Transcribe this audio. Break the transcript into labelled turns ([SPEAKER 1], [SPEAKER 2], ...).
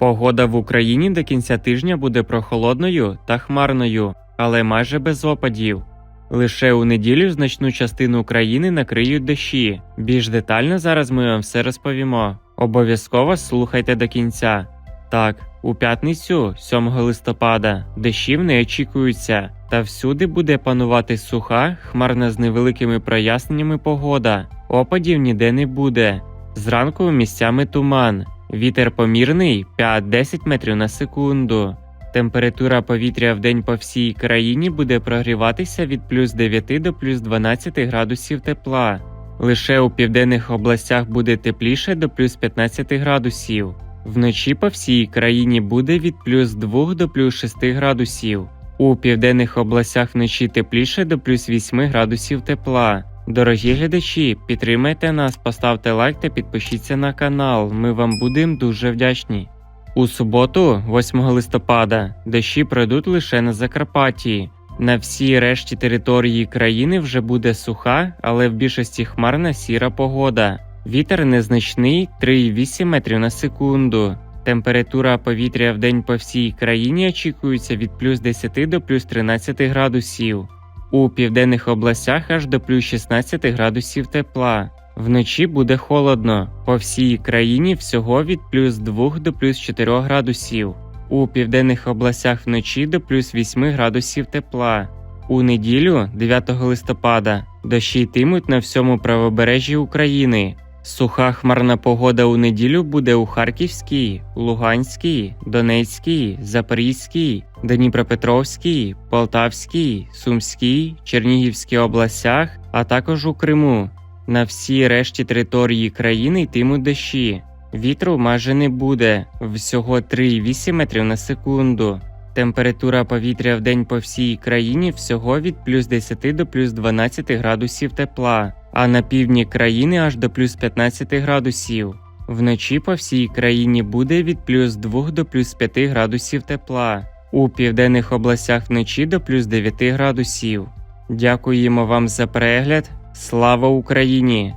[SPEAKER 1] Погода в Україні до кінця тижня буде прохолодною та хмарною, але майже без опадів. Лише у неділю значну частину України накриють дощі. Більш детально зараз ми вам все розповімо. Обов'язково слухайте до кінця. Так, у п'ятницю, 7 листопада, дощів не очікуються, та всюди буде панувати суха, хмарна з невеликими проясненнями погода. Опадів ніде не буде. Зранку місцями туман. Вітер помірний 5-10 метрів на секунду. Температура повітря в день по всій країні буде прогріватися від плюс 9 до плюс 12 градусів тепла. Лише у південних областях буде тепліше до плюс 15 градусів. Вночі по всій країні буде від плюс 2 до плюс 6 градусів. У південних областях вночі тепліше до плюс 8 градусів тепла. Дорогі глядачі, підтримайте нас, поставте лайк та підпишіться на канал. Ми вам будемо дуже вдячні. У суботу, 8 листопада, дощі пройдуть лише на Закарпатті. На всій решті території країни вже буде суха, але в більшості хмарна сіра погода. Вітер незначний 3,8 метрів на секунду. Температура повітря в день по всій країні очікується від плюс 10 до плюс 13 градусів. У південних областях аж до плюс 16 градусів тепла. Вночі буде холодно. По всій країні всього від плюс 2 до плюс 4 градусів. У південних областях вночі до плюс 8 градусів тепла. У неділю, 9 листопада, дощі йтимуть на всьому правобережжі України. Суха хмарна погода у неділю буде у Харківській, Луганській, Донецькій, Запорізькій, Дніпропетровській, Полтавській, Сумській, Чернігівській областях, а також у Криму. На всій решті території країни йтимуть дощі. Вітру майже не буде, всього 3,8 метрів на секунду. Температура повітря в день по всій країні всього від плюс 10 до плюс 12 градусів тепла, а на півдні країни аж до плюс 15 градусів. Вночі по всій країні буде від плюс 2 до плюс 5 градусів тепла. У південних областях вночі до плюс 9 градусів. Дякуємо вам за перегляд. Слава Україні!